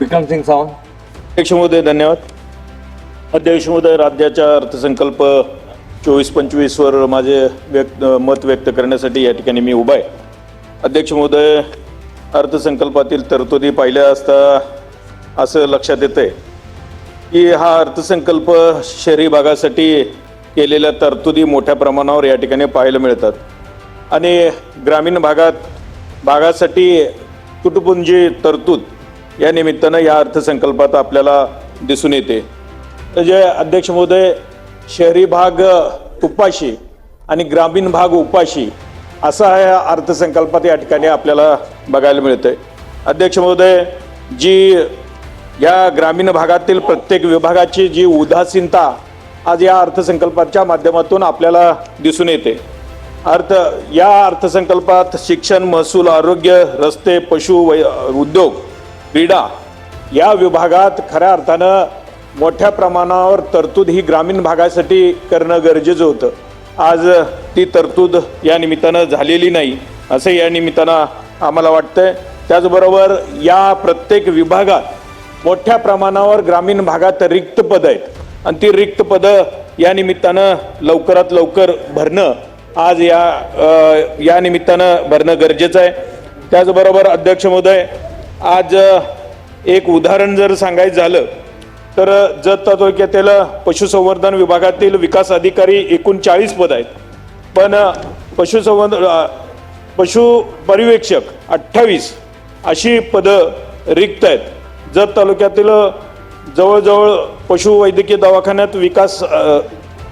विक्रम सिंग सावंत. अध्यक्ष महोदय धन्यवाद. अध्यक्ष महोदय राज्याच्या अर्थसंकल्प चोवीस पंचवीसवर माझे व्यक्त मत व्यक्त करण्यासाठी या ठिकाणी मी उभा आहे. अध्यक्ष महोदय अर्थसंकल्पातील तरतुदी पाहिल्या असता असं लक्षात येतं आहे की हा अर्थसंकल्प शहरी भागासाठी केलेल्या तरतुदी मोठ्या प्रमाणावर या ठिकाणी पाहायला मिळतात. आणि ग्रामीण भागात भागासाठी तुटपुंजी तरतूद या निमित्तानं या अर्थसंकल्पात आपल्याला दिसून येते. जे अध्यक्ष महोदय शहरी भाग उपाशी आणि ग्रामीण भाग उपाशी असा या अर्थसंकल्पात या ठिकाणी आपल्याला बघायला मिळतंय. अध्यक्ष महोदय जी या ग्रामीण भागातील प्रत्येक विभागाची जी उदासीनता आज या अर्थसंकल्पाच्या माध्यमातून आपल्याला दिसून येते. अर्थ या अर्थसंकल्पात शिक्षण महसूल आरोग्य रस्ते पशु वै उद्योग क्रीडा या विभागात खऱ्या अर्थानं मोठ्या प्रमाणावर तरतूद ही ग्रामीण भागासाठी करणं गरजेचं होतं. आज ती तरतूद या निमित्तानं झालेली नाही असं या निमित्तानं आम्हाला वाटतंय. त्याचबरोबर या प्रत्येक विभागात मोठ्या प्रमाणावर ग्रामीण भागात रिक्त पद आहेत. आणि ती रिक्त पदं या निमित्तानं लवकरात लवकर भरणं आज या या निमित्तानं भरणं गरजेचं आहे. त्याचबरोबर अध्यक्ष महोदय आज एक उदाहरण जर सांगायचं झालं तर जत तालुक्यातील पशुसंवर्धन विभागातील विकास अधिकारी एकूण चाळीस पद आहेत. पण पशुसंवर्धन पशु पर्यवेक्षक अठ्ठावीस अशी पदं रिक्त आहेत. जत तालुक्यातील जवळजवळ पशुवैद्यकीय दवाखान्यात विकास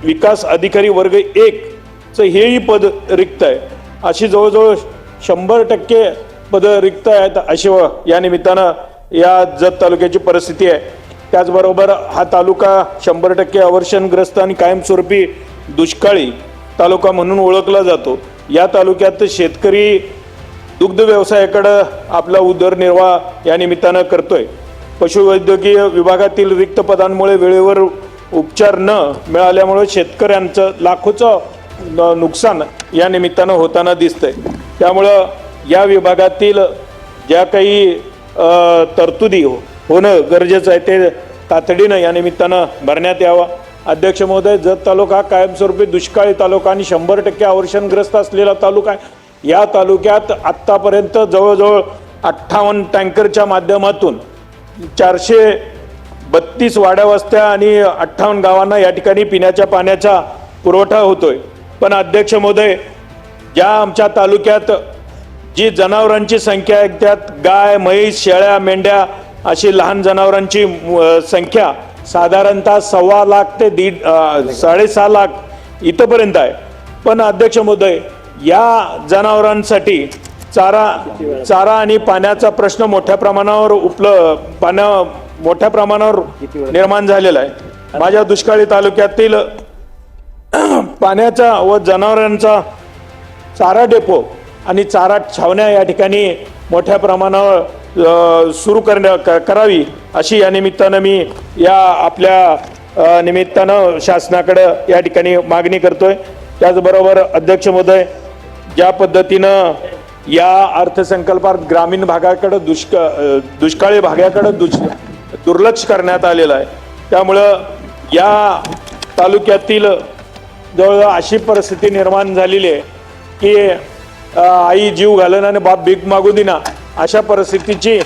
विकास अधिकारी वर्ग एकचं हेही पद रिक्त आहे. अशी जवळजवळ शंभर टक्के पदं रिक्त आहेत अशी या निमित्तानं या जत तालुक्याची परिस्थिती आहे. त्याचबरोबर हा तालुका शंभर टक्के अवर्षणग्रस्त आणि कायमस्वरूपी दुष्काळी तालुका म्हणून ओळखला जातो. या तालुक्यात शेतकरी दुग्ध व्यवसायाकडं आपला उदरनिर्वाह या निमित्तानं करतोय. पशुवैद्यकीय विभागातील रिक्त पदांमुळे वेळेवर उपचार न मिळाल्यामुळे शेतकऱ्यांचं लाखोचं न- नुकसान या निमित्तानं होताना दिसतंय. त्यामुळं या विभागातील ज्या काही तरतुदी हो- होणं गरजेचं आहे ते तातडीनं या निमित्तानं भरण्यात यावं. अध्यक्ष महोदय जत तालुका हा कायमस्वरूपी दुष्काळी तालुका आणि शंभर टक्के अवर्षणग्रस्त असलेला तालुका आहे. या तालुक्यात आत्तापर्यंत जवळजवळ अठ्ठावन्न टँकरच्या माध्यमातून चारशे बत्तीस वाड्यावस्त्या आणि अठ्ठावन्न गावांना या ठिकाणी पिण्याच्या पाण्याचा पुरवठा होतोय. पण अध्यक्ष महोदय ज्या आमच्या तालुक्यात जी जनावरांची संख्या आहे त्यात गाय म्हैस शेळ्या मेंढ्या अशी लहान जनावरांची संख्या साधारणतः सव्वा लाख ते दीड साडेसहा लाख इथंपर्यंत आहे. पण अध्यक्ष महोदय या जनावरांसाठी चारा चारा आणि पाण्याचा प्रश्न मोठ्या प्रमाणावर उपल पाण्या मोठ्या प्रमाणावर निर्माण झालेला आहे. माझ्या दुष्काळी तालुक्यातील पाण्याचा व जनावरांचा चारा डेपो आणि चारा छावण्या या ठिकाणी मोठ्या प्रमाणावर सुरू करण्या क- करावी अशी या निमित्तानं मी या आपल्या निमित्तानं शासनाकडं या ठिकाणी मागणी करतोय. त्याचबरोबर अध्यक्ष महोदय ज्या पद्धतीनं या अर्थसंकल्पात ग्रामीण भागाकडं दुष्क दुष्काळी भागाकडं दुष दुर्लक्ष करण्यात आलेलं आहे. त्यामुळं या तालुक्यातील जवळजवळ अशी परिस्थिती निर्माण झालेली आहे की आई जीव घालना आणि बाप भीक मागू दिना अशा परिस्थितीची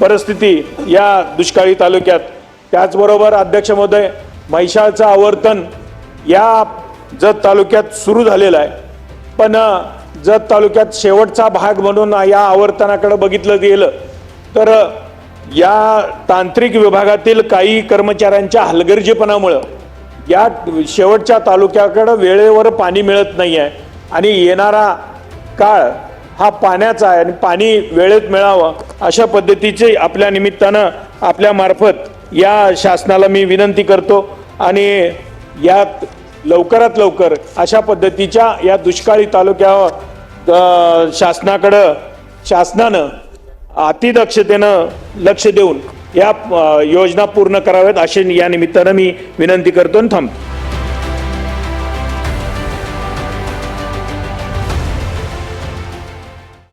परिस्थिती या दुष्काळी तालुक्यात. त्याचबरोबर अध्यक्ष महोदय महिषाचं आवर्तन या जत तालुक्यात सुरू झालेलं आहे. पण जत तालुक्यात शेवटचा भाग म्हणून या आवर्तनाकडे बघितलं गेलं तर या तांत्रिक विभागातील काही कर्मचाऱ्यांच्या हलगर्जीपणामुळं या शेवटच्या तालुक्याकडं वेळेवर पाणी मिळत नाही आहे आणि येणारा काळ हा पाण्याचा आहे आणि पाणी वेळेत मिळावं अशा पद्धतीचे आपल्या निमित्तानं आपल्यामार्फत या शासनाला मी विनंती करतो आणि यात लवकरात लवकर अशा पद्धतीच्या या दुष्काळी तालुक्यावर शासनाकडं शासनानं अतिदक्षतेनं लक्ष देऊन या योजना पूर्ण कराव्यात अशी या निमित्तानं मी विनंती करतो आणि थांबतो.